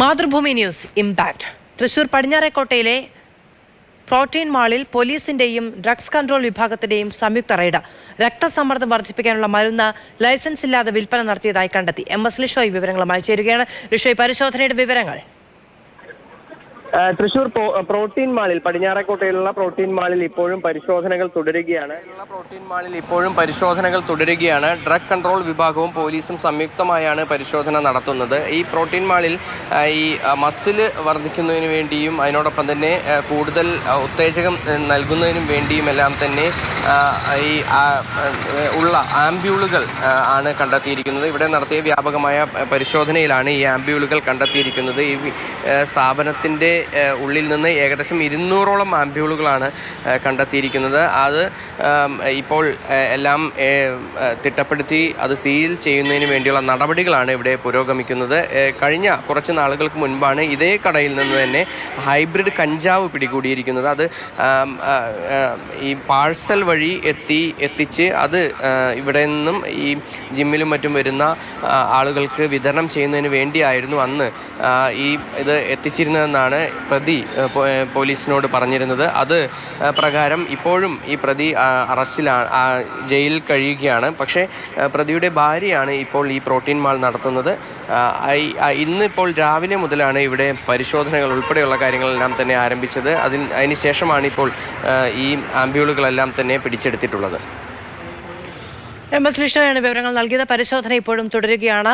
Mathrubhumi news impact. Thrissur പടിഞ്ഞാറേക്കോട്ടയിലെ protein മാളിൽ പോലീസിന്റെയും ഡ്രഗ്സ് കൺട്രോൾ വിഭാഗത്തിന്റെയും സംയുക്ത റെയ്ഡ്. രക്തസമ്മർദ്ദം വർദ്ധിപ്പിക്കാനുള്ള മരുന്ന് ലൈസൻസ് ഇല്ലാതെ വിൽപ്പന നടത്തിയതായി കണ്ടെത്തി. എം എസ് ലിഷോയ് വിവരങ്ങളുമായി ചേരുകയാണ്. ലിഷോയ് പരിശോധനയുടെ വിവരങ്ങൾ. തൃശൂർ പ്രോ- പ്രോട്ടീൻ മാളിൽ പടിഞ്ഞാറേക്കോട്ടയിലുള്ള പ്രോട്ടീൻ മാളിൽ ഇപ്പോഴും പരിശോധനകൾ തുടരുകയാണ്. പ്രോട്ടീൻ മാളിൽ ഇപ്പോഴും പരിശോധനകൾ തുടരുകയാണ്. ഡ്രഗ് കൺട്രോൾ വിഭാഗവും പോലീസും സംയുക്തമായാണ് പരിശോധന നടത്തുന്നത്. ഈ പ്രോട്ടീൻ മാളിൽ ഈ മസിൽ വർദ്ധിക്കുന്നതിന് വേണ്ടിയും അതിനോടൊപ്പം തന്നെ കൂടുതൽ ഉത്തേജകം നൽകുന്നതിനും വേണ്ടിയും എല്ലാം തന്നെ ഈ ഉള്ള ആംബ്യൂളുകൾ ആണ് കണ്ടെത്തിയിരിക്കുന്നത്. ഇവിടെ നടത്തിയ വ്യാപകമായ പരിശോധനയിലാണ് ഈ ആംബ്യൂളുകൾ കണ്ടെത്തിയിരിക്കുന്നത്. ഈ സ്ഥാപനത്തിന്റെ ഉള്ളിൽ നിന്ന് ഏകദേശം ഇരുന്നൂറോളം ആംബ്യൂളുകളാണ് കണ്ടെത്തിയിരിക്കുന്നത്. അത് ഇപ്പോൾ എല്ലാം തിട്ടപ്പെടുത്തി അത് സീൽ ചെയ്യുന്നതിന് വേണ്ടിയുള്ള നടപടികളാണ് ഇവിടെ പുരോഗമിക്കുന്നത്. കഴിഞ്ഞ കുറച്ച് നാളുകൾക്ക് മുൻപാണ് ഇതേ കടയിൽ നിന്ന് തന്നെ ഹൈബ്രിഡ് കഞ്ചാവ് പിടികൂടിയിരിക്കുന്നത്. അത് ഈ പാഴ്സൽ വഴി എത്തി എത്തിച്ച് അത് ഇവിടെ നിന്നും ഈ ജിമ്മിലും മറ്റും വരുന്ന ആളുകൾക്ക് വിതരണം ചെയ്യുന്നതിന് വേണ്ടിയായിരുന്നു അന്ന് ഈ ഇത് എത്തിച്ചിരുന്നതെന്നാണ് പ്രതി പോലീസിനോട് പറഞ്ഞിരുന്നത്. അത് പ്രകാരം ഇപ്പോഴും ഈ പ്രതി അറസ്റ്റിലാണ് ജയിലിൽ കഴിയുകയാണ്. പക്ഷേ പ്രതിയുടെ ഭാര്യയാണ് ഇപ്പോൾ ഈ പ്രോട്ടീൻ മാൾ നടത്തുന്നത്. ഇന്നിപ്പോൾ രാവിലെ മുതലാണ് ഇവിടെ പരിശോധനകൾ ഉൾപ്പെടെയുള്ള കാര്യങ്ങളെല്ലാം തന്നെ ആരംഭിച്ചത്. അതിന് അതിന് ശേഷമാണ് ഇപ്പോൾ ഈ ആംബ്യൂളുകളെല്ലാം തന്നെ പിടിച്ചെടുത്തിട്ടുള്ളത്. ലിഷോയാണ് വിവരങ്ങൾ നൽകിയത്. പരിശോധന ഇപ്പോഴും തുടരുകയാണ്.